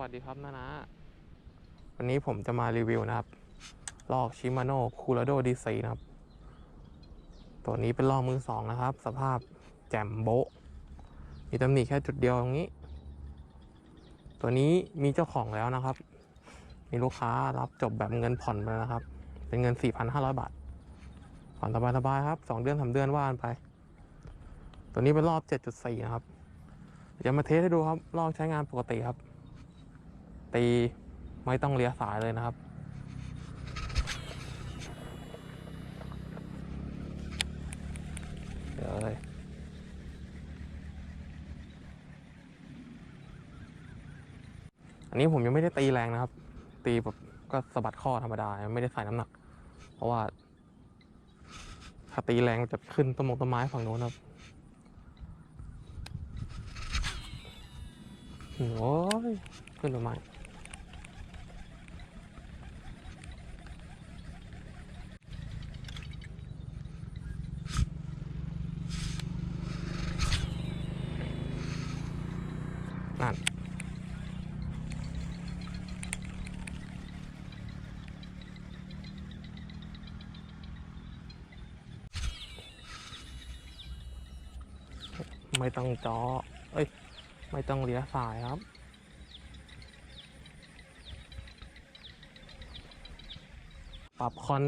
วัสดีครับนานะ วันนี้ผมจะมารีวิวนะครับ ลอกชิมาโน่คูราโดดีซีนะครับ ตัวนี้เป็นลอกมือสองนะครับ สภาพแจ่มโบะมีตำหนิแค่จุดเดียวตรงนี้ ตัวนี้มีเจ้าของแล้วนะครับ มีลูกค้ารับจบแบบเงินผ่อนไปแล้วนะครับ เป็นเงิน 4,500 บาท ผ่อนสบายๆครับ 2 เดือน3เดือนว่านไป ตัวนี้เป็นรอบ 7.4 นะครับเดี๋ยวมาเทสให้ดูครับลอกใช้งานปกติครับ ตีไม่ต้องเลี้ยสายเลยนะครับ เดี๋ยวเลยอันนี้ผมยังไม่ได้ตีแรงนะครับ ตีแบบก็สะบัดข้อธรรมดาไม่ได้ใส่น้ำหนัก เพราะว่า ถ้าตีแรงจะขึ้นต้นมงต้นไม้ฝั่งโน้นครับโอ้ยขึ้นต้นไม้ นั่นไม่ต้องจอเอ้ย ไม่ต้องเลี้ยสายครับ ปรับคอน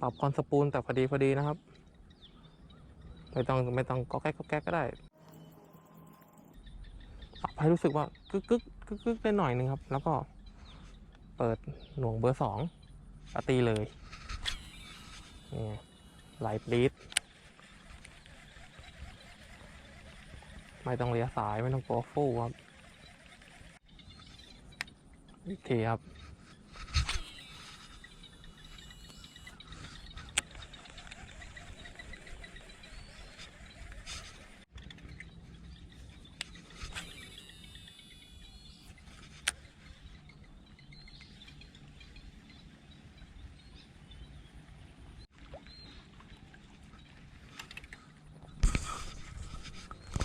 ปรับคอนสปูลแต่พอดีพอดีนะครับ ไม่ต้องไม่ต้องก็แก๊กก็แก๊กก็ได้ ปรับให้รู้สึกว่ากึกกึกกึกกึกได้หน่อยหนึ่งครับ แล้วก็เปิดหน่วงเบอร์สองตีเลยนี่ไหลปลีดไม่ต้องเลี้ยสายไม่ต้องกลัวฟู่ครับอีกทีครับ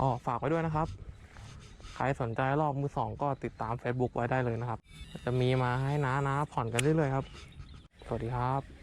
อ๋อฝากไว้ด้วยนะครับ ใครสนใจรอบมือสองก็ติดตาม Facebook ไว้ได้เลยนะครับ จะมีมาให้น้าน้าผ่อนกันเรื่อยๆครับ สวัสดีครับ